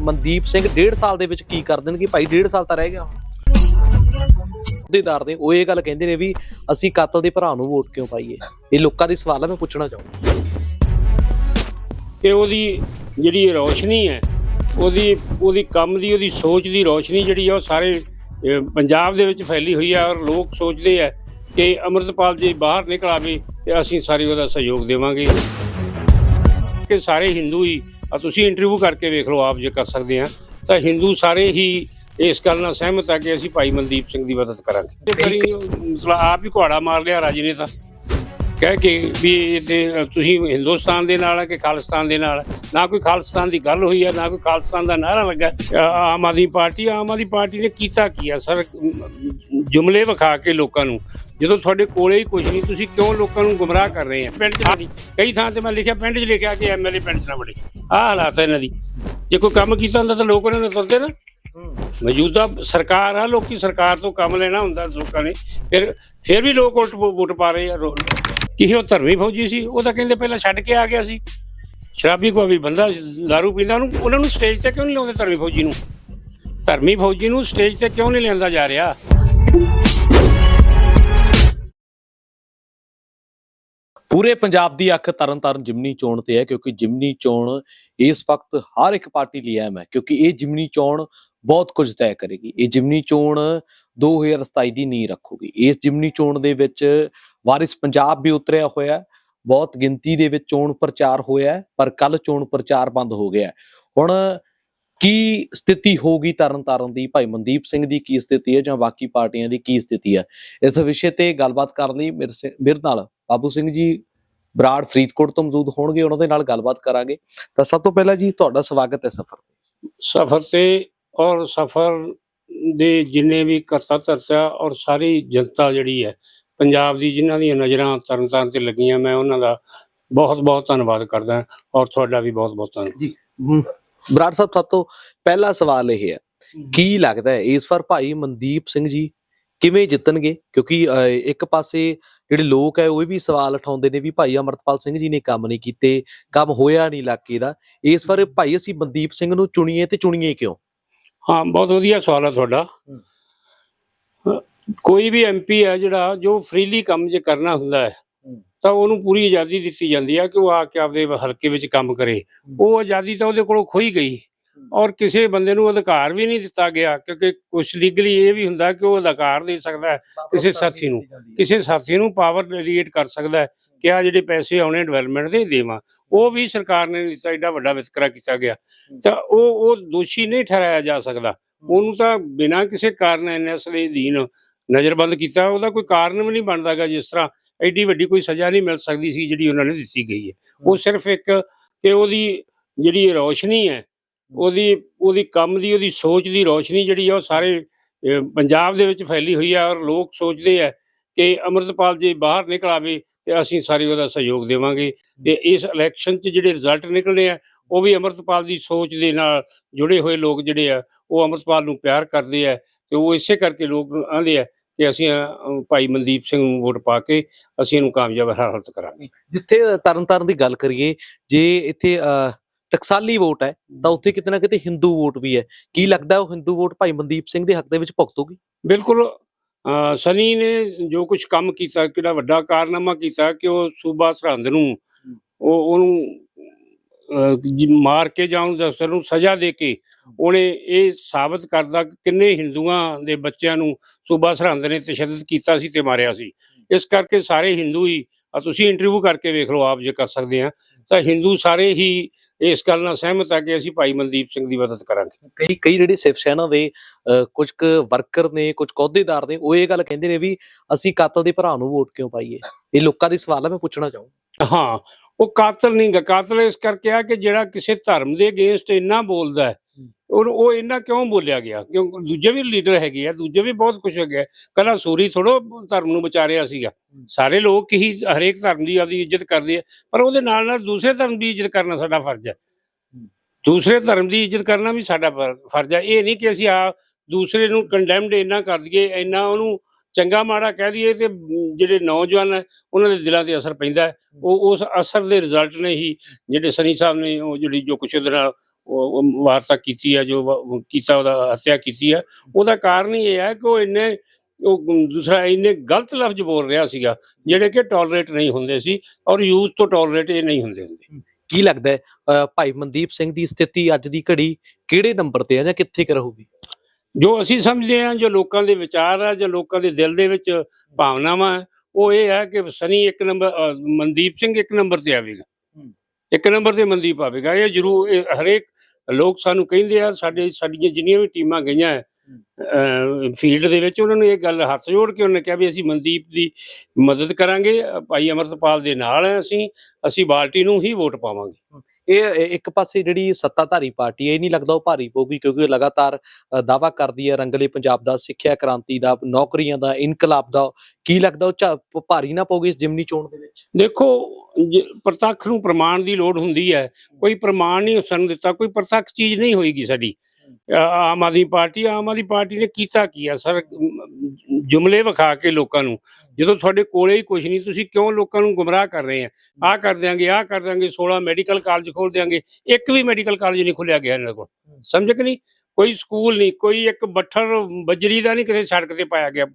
ਮਨਦੀਪ ਸਿੰਘ ਡੇਢ ਸਾਲ ਦੇ ਵਿੱਚ ਕੀ ਕਰ ਦੇਣਗੇ? ਭਾਈ ਡੇਢ ਸਾਲ ਤਾਂ ਰਹਿ ਗਿਆ ਅਹੁਦੇਦਾਰ ਨੇ ਉਹ ਇਹ ਗੱਲ ਕਹਿੰਦੇ ਨੇ ਵੀ ਅਸੀਂ ਕਾਤਲ ਦੇ ਭਰਾ ਨੂੰ ਵੋਟ ਕਿਉਂ ਪਾਈਏ? ਇਹ ਲੋਕਾਂ ਦੇ ਸਵਾਲ ਆ ਮੈਂ ਪੁੱਛਣਾ ਚਾਹੁੰਦਾ। ਕਿ ਉਹਦੀ ਜਿਹੜੀ ਰੋਸ਼ਨੀ ਹੈ, ਉਹਦੀ ਉਹਦੀ ਕੰਮ ਦੀ, ਉਹਦੀ ਸੋਚ ਦੀ ਰੋਸ਼ਨੀ ਜਿਹੜੀ ਆ ਉਹ ਸਾਰੇ ਪੰਜਾਬ ਦੇ ਵਿੱਚ ਫੈਲੀ ਹੋਈ ਹੈ ਔਰ ਲੋਕ ਸੋਚਦੇ ਆ ਕਿ ਅਮਰਤਪਾਲ ਜੀ ਬਾਹਰ ਨਿਕਲ ਆਵੇ ਤੇ ਅਸੀਂ ਸਾਰੇ ਉਹਦਾ ਸਹਿਯੋਗ ਦੇਵਾਂਗੇ। ਕਿ ਸਾਰੇ ਹਿੰਦੂ ਹੀ ਆ ਤੁਸੀਂ ਇੰਟਰਵਿਊ ਕਰਕੇ ਵੇਖ ਲਓ ਆਪ ਜੇ ਕਰ ਸਕਦੇ ਆ। ਤਾਂ ਹਿੰਦੂ ਸਾਰੇ ਹੀ ਇਸ ਗੱਲ ਨਾਲ ਸਹਿਮਤ ਆ ਕਿ ਅਸੀਂ ਭਾਈ ਮਨਦੀਪ ਸਿੰਘ ਦੀ ਮਦਦ ਕਰਾਂਗੇ। ਮਤਲਬ ਆਪ ਹੀ ਘੋੜਾ ਮਾਰ ਲਿਆ ਰਾਜੀ ਨੇ ਤਾਂ। ਕਹਿ ਕੇ ਵੀ ਤੇ ਤੁਸੀਂ ਹਿੰਦੁਸਤਾਨ ਦੇ ਨਾਲ ਹੈ ਕਿ ਖਾਲਿਸਤਾਨ ਦੇ ਨਾਲ। ਨਾ ਕੋਈ ਖਾਲਿਸਤਾਨ ਦੀ ਗੱਲ ਹੋਈ ਹੈ ਨਾ ਕੋਈ ਖਾਲਿਸਤਾਨ ਦਾ ਨਾਰਾ ਲੱਗਾ। ਆਮ ਆਦਮੀ ਪਾਰਟੀ ਆਮ ਆਦਮੀ ਪਾਰਟੀ ਨੇ ਕੀਤਾ ਕੀ ਆ? ਸਰ ਜੁਮਲੇ ਵਿਖਾ ਕੇ ਲੋਕਾਂ ਨੂੰ। ਜਦੋਂ ਤੁਹਾਡੇ ਕੋਲੇ ਹੀ ਕੁਝ ਨਹੀਂ ਤੁਸੀਂ ਕਿਉਂ ਲੋਕਾਂ ਨੂੰ ਗੁੰਮਰਾਹ ਕਰ ਰਹੇ ਆ? ਪਿੰਡ 'ਚ ਕਈ ਥਾਂ ਤੇ ਮੈਂ ਲਿਖਿਆ ਪਿੰਡ 'ਚ ਲਿਖਿਆ ਕਿ ਐਮਐਲਏ ਪਿੰਡ 'ਚ ਨਾ ਵੜੇ ਆਹ ਹਾਲਾਤ ਹੈ ਇਹਨਾਂ ਦੀ। ਜੇ ਕੋਈ ਕੰਮ ਕੀਤਾ ਹੁੰਦਾ ਤਾਂ ਲੋਕ ਉਹਨਾਂ ਨੂੰ ਤੁਰਦੇ ਨਾ। ਮੌਜੂਦਾ ਸਰਕਾਰ ਆ ਲੋਕੀ ਸਰਕਾਰ ਤੋਂ ਕੰਮ ਲੈਣਾ ਹੁੰਦਾ ਲੋਕਾਂ ਨੇ। ਫਿਰ ਫਿਰ ਵੀ ਲੋਕ ਉਲਟ ਵੋਟ ਪਾ ਰਹੇ ਆ। ਕਿਸੇ ਉਹ ਧਰਮੀ ਫੌਜੀ ਸੀ ਉਹ ਤਾਂ ਕਹਿੰਦੇ ਪਹਿਲਾਂ ਛੱਡ ਕੇ ਆ ਗਿਆ ਸੀ। ਸ਼ਰਾਬੀ ਕੋਈ ਵੀ ਬੰਦਾ दारू ਪੀਂਦਾ ਉਹਨੂੰ ਉਹਨਾਂ ਨੂੰ ਸਟੇਜ ਤੇ ਕਿਉਂ ਨਹੀਂ ਲਾਉਂਦੇ ਧਰਮੀ ਫੌਜੀ ਨੂੰ? ਧਰਮੀ ਫੌਜੀ ਨੂੰ ਸਟੇਜ ਤੇ ਕਿਉਂ ਨਹੀਂ ਲਿਆਂਦਾ ਜਾ ਰਿਹਾ? ਪੂਰੇ ਪੰਜਾਬ ਦੀ ਅੱਖ ਤਰਨਤਾਰਨ ਜਿਮਨੀ ਚੋਣ ਤੇ ਹੈ, ਕਿਉਂਕਿ ਜਿਮਨੀ ਚੋਣ ਇਸ ਵਕਤ ਹਰ ਇੱਕ ਪਾਰਟੀ ਲਈ ਅਹਿਮ ਹੈ, ਕਿਉਂਕਿ ਇਹ ਜਿਮਨੀ ਚੋਣ ਬਹੁਤ ਕੁਝ ਤੈਅ ਕਰੇਗੀ। ਇਹ ਜਿਮਨੀ ਚੋਣ 2027 ਦੀ ਨੀਂਹ ਰੱਖੂਗੀ। ਇਸ ਜਿਮਨੀ ਚੋਣ ਦੇ ਵਿੱਚ ਵਾਰਿਸ ਪੰਜਾਬ ਵੀ ਉਤਰਿਆ ਹੋਇਆ ਬਹੁਤ ਗਿਣਤੀ ਦੇ ਵਿੱਚ ਚੋਣ ਪ੍ਰਚਾਰ ਹੋਇਆ ਪਰ ਕੱਲ ਚੋਣ ਪ੍ਰਚਾਰ ਬੰਦ ਹੋ ਗਿਆ ਹੁਣ ਕੀ ਸਥਿਤੀ ਹੋਊਗੀ ਤਰਨਤਾਰਨ ਦੀ? ਭਾਈ ਮਨਦੀਪ ਸਿੰਘ ਦੀ ਕੀ ਸਥਿਤੀ ਹੈ ਜਾਂ ਬਾਕੀ ਪਾਰਟੀਆਂ ਦੀ ਕੀ ਸਥਿਤੀ ਹੈ? ਇਸ ਵਿਸ਼ੇ ਤੇ ਗੱਲਬਾਤ ਕਰਨ ਲਈ ਮੇਰੇ ਮੇਰੇ ਨਾਲ ਬਾਬੂ ਸਿੰਘ ਜੀ ਬਰਾੜ ਫਰੀਦਕੋਟ ਤੋਂ ਮੌਜੂਦ ਹੋਣਗੇ ਉਹਨਾਂ ਦੇ ਨਾਲ ਗੱਲਬਾਤ ਕਰਾਂਗੇ। ਤਾਂ ਸਭ ਤੋਂ ਪਹਿਲਾਂ ਜੀ ਤੁਹਾਡਾ ਸਵਾਗਤ ਹੈ ਸਫਰ ਸਫਰ ਤੇ ਔਰ ਸਫਰ ਦੇ ਜਿੰਨੇ ਵੀ ਕਰਤਾ ਧਰਤਾ ਔਰ ਸਾਰੀ ਜਨਤਾ ਜਿਹੜੀ ਹੈ ਪੰਜਾਬ ਦੀ ਜਿਨ੍ਹਾਂ ਦੀਆਂ ਨਜ਼ਰਾਂ ਤਰਨਤਾਰਨ ਤੇ ਲੱਗੀਆਂ ਮੈਂ ਉਹਨਾਂ ਦਾ ਬਹੁਤ ਬਹੁਤ ਧੰਨਵਾਦ ਕਰਦਾ ਔਰ ਤੁਹਾਡਾ ਵੀ ਬਹੁਤ ਬਹੁਤ ਧੰਨਵਾਦ ਬਰਾੜ ਸਾਹਿਬ ਸਭ ਤੋਂ ਪਹਿਲਾ ਸਵਾਲ ਇਹ ਹੈ ਕੀ ਲੱਗਦਾ ਹੈ ਇਸ ਵਾਰ ਭਾਈ ਮਨਦੀਪ ਸਿੰਘ ਜੀ ਕਿਵੇਂ ਜਿੱਤਣਗੇ? ਕਿਉਂਕਿ ਇੱਕ ਪਾਸੇ ਜਿਹੜੇ ਲੋਕ ਹੈ ਉਹ ਵੀ ਸਵਾਲ ਉਠਾਉਂਦੇ ਨੇ ਵੀ ਭਾਈ ਅਮਰਤਪਾਲ ਸਿੰਘ ਜੀ ਨੇ ਕੰਮ ਨਹੀਂ ਕੀਤੇ ਕੰਮ ਹੋਇਆ ਨਹੀਂ ਇਲਾਕੇ ਦਾ। ਇਸ ਵਾਰ ਭਾਈ ਅਸੀਂ ਮਨਦੀਪ ਸਿੰਘ ਨੂੰ ਚੁਣੀਏ ਤੇ ਚੁਣੀਏ ਕਿਉਂ? ਹਾਂ ਬਹੁਤ ਵਧੀਆ ਸਵਾਲ ਹੈ ਤੁਹਾਡਾ। ਕੋਈ ਵੀ ਐਮਪੀ ਹੈ ਜਿਹੜਾ ਜੋ ਫ੍ਰੀਲੀ ਕੰਮ ਜੇ ਕਰਨਾ ਹੁੰਦਾ ਹੈ। ਤਾਂ ਉਹਨੂੰ ਪੂਰੀ ਆਜ਼ਾਦੀ ਦਿੱਤੀ ਜਾਂਦੀ ਹੈ ਕਿ ਉਹ ਆ ਕੇ ਆਪਦੇ ਹਲਕੇ ਵਿੱਚ ਕੰਮ ਕਰੇ। ਉਹ ਆਜ਼ਾਦੀ ਤਾਂ ਉਹਦੇ ਕੋਲੋਂ ਖੋਈ ਗਈ। ਔਰ ਕਿਸੇ ਬੰਦੇ ਨੂੰ ਅਧਿਕਾਰ ਵੀ ਨਹੀਂ ਦਿੱਤਾ ਗਿਆ ਕਿਉਂਕਿ ਕੁਝ ਲੀਗਲੀ ਇਹ ਵੀ ਹੁੰਦਾ ਕਿ ਉਹ ਅਧਿਕਾਰ ਦੇ ਸਕਦਾ ਹੈ ਕਿਸੇ ਸਾਥੀ ਨੂੰ। ਕਿਸੇ ਸਾਥੀ ਨੂੰ ਪਾਵਰ ਡੈਲੀਗੇਟ ਕਰ ਸਕਦਾ ਹੈ ਕਿ ਆ ਜਿਹੜੇ ਪੈਸੇ ਆਉਣੇ ਡਿਵੈਲਪਮੈਂਟ ਦੇ ਦੇਵਾਂ। ਉਹ ਵੀ ਸਰਕਾਰ ਨੇ ਨਹੀਂ ਦਿੱਤਾ ਐਡਾ ਵੱਡਾ ਵਿਤਕਰਾ ਕੀਤਾ ਗਿਆ। ਤਾਂ ਉਹ ਉਹ ਦੋਸ਼ੀ ਨਹੀਂ ਠਹਿਰਾਇਆ ਜਾ ਸਕਦਾ। ਉਹਨੂੰ ਤਾਂ ਬਿਨਾਂ ਕਿਸੇ ਕਾਰਨ ਐਨਐਸ ਦੇ ਅਧੀਨ ਨਜ਼ਰਬੰਦ ਕੀਤਾ। ਉਹਦਾ ਕੋਈ ਕਾਰਨ ਵੀ ਨਹੀਂ ਬਣਦਾਗਾ ਜਿਸ ਤਰ੍ਹਾਂ ਐਡੀ ਵੱਡੀ ਕੋਈ ਸਜ਼ਾ ਨਹੀਂ ਮਿਲ ਸਕਦੀ ਸੀ ਜਿਹੜੀ ਉਹਨਾਂ ਨੇ ਦਿੱਤੀ ਗਈ ਹੈ। ਉਹ ਸਿਰਫ ਇੱਕ ਕਿ ਉਹਦੀ ਜਿਹੜੀ ਰੋਸ਼ਨੀ ਹੈ ਉਹਦੀ ਉਹਦੀ ਕੰਮ ਦੀ, ਉਹਦੀ ਸੋਚ ਦੀ ਰੋਸ਼ਨੀ ਜਿਹੜੀ ਆ ਉਹ ਸਾਰੇ ਪੰਜਾਬ ਦੇ ਵਿੱਚ ਫੈਲੀ ਹੋਈ ਹੈ ਔਰ ਲੋਕ ਸੋਚਦੇ ਆ ਕਿ ਅਮਰਤਪਾਲ ਜੀ ਬਾਹਰ ਨਿਕਲ ਆਵੇ ਤੇ ਅਸੀਂ ਸਾਰੇ ਉਹਦਾ ਸਹਿਯੋਗ ਦੇਵਾਂਗੇ ਤੇ ਇਸ ਇਲੈਕਸ਼ਨ 'ਚ ਜਿਹੜੇ ਰਿਜ਼ਲਟ ਨਿਕਲਣੇ ਆ, ਉਹ ਵੀ ਅਮਰਤਪਾਲ ਦੀ ਸੋਚ ਦੇ ਨਾਲ ਜੁੜੇ ਹੋਏ ਲੋਕ ਜਿਹੜੇ ਆ, ਉਹ ਅਮਰਤਪਾਲ ਨੂੰ ਪਿਆਰ ਕਰਦੇ ਆ ਤੇ ਉਹ ਇਸੇ ਕਰਕੇ ਲੋਕ ਆਂਦੇ ਆ ਕਿ ਅਸੀਂ ਭਾਈ ਮਨਦੀਪ ਸਿੰਘ ਨੂੰ ਵੋਟ ਪਾ ਕੇ ਅਸੀਂ ਇਹਨੂੰ ਕਾਮਯਾਬ ਹਾਲਤ ਕਰਾਂਗੇ। ਜਿੱਥੇ ਤਰਨਤਾਰਨ ਦੀ ਗੱਲ ਕਰੀਏ, ਜੇ ਇੱਥੇ ਟਕਸਾਲੀ ਵੋਟ ਹੈ ਤਾਂ ਉੱਥੇ ਕਿਤੇ ਨਾ ਕਿਤੇ ਹਿੰਦੂ ਵੋਟ ਵੀ ਹੈ। ਕੀ ਲੱਗਦਾ ਉਹ ਹਿੰਦੂ ਵੋਟ ਭਾਈ ਮਨਦੀਪ ਸਿੰਘ ਦੇ ਹੱਕ ਦੇ ਵਿੱਚ ਭੁਗਤੂਗੀ? ਬਿਲਕੁਲ ਸਨੀ ਨੇ ਜੋ ਕੁਝ ਕੰਮ ਕੀਤਾ ਕਿਹੜਾ ਵੱਡਾ ਕਾਰਨਾਮਾ ਕੀਤਾ ਕਿ ਉਹ ਸੂਬਾ ਸਰਹੰਦ ਨੂੰ ਉਹ ਉਹਨੂੰ ਮਾਰ ਕੇ ਜਾਂ ਉਹਨੂੰ ਦਸਤਰ ਨੂੰ ਸਜ਼ਾ ਦੇ ਕੇ ਉਹਨੇ ਇਹ ਸਾਬਤ ਕਰਦਾ ਕਿ ਕਿੰਨੇ ਹਿੰਦੂਆਂ ਦੇ ਬੱਚਿਆਂ ਨੂੰ ਸੂਬਾ ਸਰਹੰਦ ਨੇ ਤਸ਼ੱਦਦ ਕੀਤਾ ਸੀ ਤੇ ਮਾਰਿਆ ਸੀ। ਇਸ ਕਰਕੇ ਸਾਰੇ ਹਿੰਦੂ ਹੀ ਤੁਸੀਂ ਇੰਟਰਵਿਊ ਕਰਕੇ ਵੇਖ ਲਓ ਆਪ ਜੇ ਕਰ ਸਕਦੇ ਆ। ਤਾਂ ਹਿੰਦੂ ਸਾਰੇ ਹੀ ਇਸ ਗੱਲ ਨਾਲ ਸਹਿਮਤ ਆ ਕਿ ਅਸੀਂ ਭਾਈ ਮਨਦੀਪ ਸਿੰਘ ਦੀ ਮਦਦ ਕਰਾਂਗੇ। ਕਈ ਕਈ ਜਿਹੜੇ ਸਿਵ ਸੈਨਾ ਦੇ ਕੁਝ ਕੁ ਵਰਕਰ ਨੇ ਕੁਝ ਅਹੁਦੇਦਾਰ ਨੇ ਉਹ ਇਹ ਗੱਲ ਕਹਿੰਦੇ ਨੇ ਵੀ ਅਸੀਂ ਕਾਤਲ ਦੇ ਭਰਾ ਨੂੰ ਵੋਟ ਕਿਉਂ ਪਾਈਏ? ਇਹ ਲੋਕਾਂ ਦੇ ਸਵਾਲ ਆ ਮੈਂ ਪੁੱਛਣਾ ਚਾਹੂੰ ਹਾਂ ਉਹ ਕਾਤਲ ਨਹੀਂ ਗਾ ਕਾਤਲ ਇਸ ਕਰਕੇ ਆ ਕਿ ਜਿਹੜਾ ਕਿਸੇ ਧਰਮ ਦੇ ਅਗੇਂਸਟ ਇੰਨਾ ਬੋਲਦਾ ਹੈ ਉਹ ਉਹ ਇੰਨਾ ਕਿਉਂ ਬੋਲਿਆ ਗਿਆ? ਕਿਉਂ ਦੂਜੇ ਵੀ ਲੀਡਰ ਹੈਗੇ ਆ ਦੂਜੇ ਵੀ ਬਹੁਤ ਕੁਝ ਹੈਗੇ ਕੱਲਾ ਸੂਰੀ ਥੋੜੋ ਧਰਮ ਨੂੰ ਬਚਾ ਰਿਹਾ ਸੀਗਾ ਸਾਰੇ ਲੋਕ ਹੀ ਹਰੇਕ ਧਰਮ ਦੀ ਆਪਦੀ ਇੱਜ਼ਤ ਕਰਦੇ ਆ ਪਰ ਉਹਦੇ ਨਾਲ ਨਾਲ ਦੂਸਰੇ ਧਰਮ ਦੀ ਇੱਜ਼ਤ ਕਰਨਾ ਸਾਡਾ ਫਰਜ਼ ਹੈ। ਦੂਸਰੇ ਧਰਮ ਦੀ ਇੱਜ਼ਤ ਕਰਨਾ ਵੀ ਸਾਡਾ ਫਰ- ਫਰਜ਼ ਹੈ ਇਹ ਨਹੀਂ ਕਿ ਅਸੀਂ ਆ ਦੂਸਰੇ ਨੂੰ ਕੰਡੈਮਡ ਇੰਨਾ ਕਰ ਦਈਏ ਇੰਨਾ ਉਹਨੂੰ ਚੰਗਾ ਮਾੜਾ ਕਹਿ ਦਈਏ ਤੇ ਜਿਹੜੇ ਨੌਜਵਾਨ ਹੈ ਉਹਨਾਂ ਦੇ ਦਿਲਾਂ ਤੇ ਅਸਰ ਪੈਂਦਾ। ਉਹ ਉਸ ਅਸਰ ਦੇ ਰਿਜ਼ਲਟ ਨੇ ਹੀ ਜਿਹੜੇ ਸਨੀ ਸਾਹਿਬ ਨੇ ਉਹ ਜਿਹੜੀ ਜੋ ਕੁਛ ਉਹਦੇ ਨਾਲ ਵਾਰਤਾ ਕੀਤੀ ਹੈ ਜੋ ਵ- ਕੀਤਾ ਉਹਦਾ ਹੱਤਿਆ ਕੀਤੀ ਹੈ ਉਹਦਾ ਕਾਰਨ ਹੀ ਇਹ ਹੈ ਕਿ ਉਹ ਇੰਨੇ ਉਹ ਦੂਸਰਾ ਇੰਨੇ ਗਲਤ ਲਫ਼ਜ਼ ਬੋਲ ਰਿਹਾ ਸੀਗਾ ਜਿਹੜੇ ਕਿ ਟੋਲਰੇਟ ਨਹੀਂ ਹੁੰਦੇ ਸੀ ਔਰ ਯੂਥ ਤੋਂ ਟੋਲਰੇਟ ਇਹ ਨਹੀਂ ਹੁੰਦੇ ਹੁੰਦੇ। ਕੀ ਲੱਗਦਾ ਹੈ ਭਾਈ ਮਨਦੀਪ ਸਿੰਘ ਦੀ ਸਥਿਤੀ ਅੱਜ ਦੀ ਘੜੀ ਕਿਹੜੇ ਨੰਬਰ ਤੇ ਹੈ ਜਾਂ ਕਿੱਥੇ ਕੁ ਰਹੂਗੀ? ਜੋ ਅਸੀਂ ਸਮਝਦੇ ਹਾਂ ਜੋ ਲੋਕਾਂ ਦੇ ਵਿਚਾਰ ਆ ਜੋ ਲੋਕਾਂ ਦੇ ਦਿਲ ਦੇ ਵਿੱਚ ਭਾਵਨਾਵਾਂ ਹੈ, ਉਹ ਇਹ ਹੈ ਕਿ ਸਨੀ ਇੱਕ ਨੰਬਰ ਅ, ਮਨਦੀਪ ਸਿੰਘ ਇੱਕ ਨੰਬਰ ਤੇ ਆਵੇਗਾ। ਇੱਕ ਨੰਬਰ ਤੇ ਮਨਦੀਪ ਆਵੇਗਾ ਇਹ ਜ਼ਰੂਰ ਇਹ ਹਰੇਕ ਲੋਕ ਸਾਨੂੰ ਕਹਿੰਦੇ ਆ ਸਾਡੇ ਸਾਡੀਆਂ ਜਿੰਨੀਆਂ ਵੀ ਟੀਮਾਂ ਗਈਆਂ ਹੈ, ਫੀਲਡ ਦੇ ਵਿੱਚ ਉਹਨਾਂ ਨੂੰ ਇਹ ਗੱਲ ਹੱਥ ਜੋੜ ਕੇ ਉਹਨੇ ਕਿਹਾ ਵੀ ਅਸੀਂ ਮਨਦੀਪ ਦੀ ਮਦਦ ਕਰਾਂਗੇ ਭਾਈ ਅਮਰਤਪਾਲ ਦੇ ਨਾਲ ਹੈ ਅਸੀਂ ਅਸੀਂ ਬਾਲਟੀ ਨੂੰ ਹੀ ਵੋਟ ਪਾਵਾਂਗੇ। ਇਹ ਇੱਕ ਪਾਸੇ ਜਿਹੜੀ ਸੱਤਾਧਾਰੀ ਪਾਰਟੀ ਹੈ ਇਹ ਨਹੀਂ ਲੱਗਦਾ ਉਹ ਭਾਰੀ ਪਊਗੀ ਕਿਉਂਕਿ ਉਹ ਲਗਾਤਾਰ ਅ, ਦਾਅਵਾ ਕਰਦੀ ਹੈ ਰੰਗਲੇ ਪੰਜਾਬ ਦਾ ਸਿੱਖਿਆ ਕ੍ਰਾਂਤੀ ਦਾ ਨੌਕਰੀਆਂ ਦਾ ਇਨਕਲਾਬ ਦਾ। ਕੀ ਲੱਗਦਾ ਉਹ ਭਾਰੀ ਨਾ ਪਊਗੀ ਇਸ ਜਿਮਨੀ ਚੋਣ ਦੇ ਵਿੱਚ? ਦੇਖੋ ਪ੍ਰਤੱਖ ਨੂੰ ਪ੍ਰਮਾਣ ਦੀ ਲੋੜ ਹੁੰਦੀ ਹੈ। ਕੋਈ ਪ੍ਰਮਾਣ ਨਹੀਂ ਸਾਨੂੰ ਦਿੱਤਾ ਕੋਈ ਪ੍ਰਤੱਖ ਚੀਜ਼ ਨਹੀਂ ਹੋਏਗੀ ਸਾਡੀ। ਆਮ ਆਦਮੀ ਪਾਰਟੀ ਆਮ ਆਦਮੀ ਪਾਰਟੀ ਨੇ ਕੀਤਾ ਕੀ ਆ? ਸਰ ਜੁਮਲੇ ਵਿਖਾ ਕੇ ਲੋਕਾਂ ਨੂੰ ਜਦੋਂ ਤੁਹਾਡੇ ਕੋਲੇ ਹੀ ਕੁਝ ਨਹੀਂ ਤੁਸੀਂ ਕਿਉਂ ਲੋਕਾਂ ਨੂੰ ਗੁੰਮਰਾਹ ਕਰ ਰਹੇ ਆ? ਆਹ ਕਰ ਦਿਆਂਗੇ ਆਹ ਕਰ ਦਿਆਂਗੇ 16 ਮੈਡੀਕਲ ਕਾਲਜ ਖੋਲ ਦਿਆਂਗੇ ਇੱਕ ਵੀ ਮੈਡੀਕਲ ਕਾਲਜ ਨਹੀਂ ਖੁੱਲਿਆ ਗਿਆ ਇਹਨਾਂ ਕੋਲ। ਸਮਝ ਕਿ ਨਹੀਂ? ਕੋਈ ਸਕੂਲ ਨਹੀਂ ਕੋਈ ਇੱਕ ਬੱਠਲ ਬਜਰੀ ਦਾ ਨਹੀਂ ਕਿਸੇ ਸੜਕ ਤੇ ਪਾਇਆ ਗਿਆ।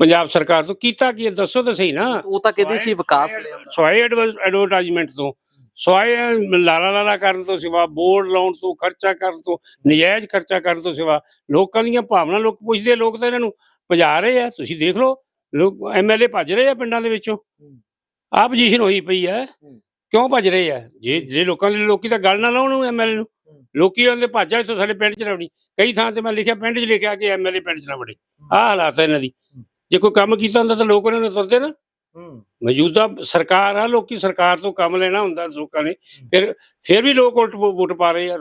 ਪੰਜਾਬ ਸਰਕਾਰ ਤੋਂ ਕੀਤਾ ਕੀ? ਦੱਸੋ ਤਾਂ ਸਹੀ ਨਾ। ਉਹ ਤਾਂ ਕਹਿੰਦੇ ਸੀ ਵਿਕਾਸ। ਸਵਾਏ ਐਡਵਰਟਾਈਜ਼ਮੈਂਟ ਤੋਂ। ਸਵਾਏ ਲਾਲਾ ਲਾਲਾ ਕਰਨ ਤੋਂ ਸਿਵਾ ਬੋਰਡ ਲਾਉਣ ਤੋਂ ਖਰਚਾ ਕਰਨ ਤੋਂ ਨਜਾਇਜ਼ ਖਰਚਾ ਕਰਨ ਤੋਂ ਸਿਵਾ। ਲੋਕਾਂ ਦੀਆਂ ਭਾਵਨਾ ਲੋਕ ਪੁੱਛਦੇ ਆ, ਲੋਕ ਤਾਂ ਇਹਨਾਂ ਨੂੰ ਭਜਾ ਰਹੇ ਆ। ਤੁਸੀਂ ਦੇਖ ਲਓ ਲੋਕ ਐਮਐਲਏ ਭੱਜ ਰਹੇ ਆ ਪਿੰਡਾਂ ਦੇ ਵਿੱਚੋਂ। ਆਹ ਪੋਜੀਸ਼ਨ ਹੋਈ ਪਈ ਹੈ। ਕਿਉਂ ਭੱਜ ਰਹੇ ਆ? ਜੇ ਜੇ ਲੋਕਾਂ ਦੇ ਲੋਕੀ ਤਾਂ ਗੱਲ ਨਾ ਲਾਉਣ ਐਮਐਲਏ ਨੂੰ। ਲੋਕੀ ਉਹਦੇ ਭੱਜਾ ਇੱਥੋਂ ਸਾਡੇ ਪਿੰਡ ਚ ਲਾਉਣੀ ਕਈ ਥਾਂ ਤੇ ਮੈਂ ਲਿਖਿਆ ਪਿੰਡ ਚ ਲਿਖਿਆ ਕਿ ਐਮਐਲਏ ਪਿੰਡ ਚ ਨਾ ਵੜੇ। ਆਹ ਹਾਲਾਤ ਹੈ ਇਹਨਾਂ ਦੀ। ਜੇ ਕੋਈ ਕੰਮ ਕੀਤਾ ਹੁੰਦਾ ਤਾਂ ਲੋਕ ਉਹਨਾਂ ਨੂੰ ਤੁਰਦੇ ਨਾ। ਮੌਜੂਦਾ ਸਰਕਾਰ ਆ ਲੋਕੀ ਸਰਕਾਰ ਤੋਂ ਕੰਮ ਲੈਣਾ ਹੁੰਦਾ ਲੋਕਾਂ ਨੇ। ਫਿਰ ਫਿਰ ਵੀ ਲੋਕ ਉਲਟ ਵੋਟ ਪਾ ਰਹੇ ਆ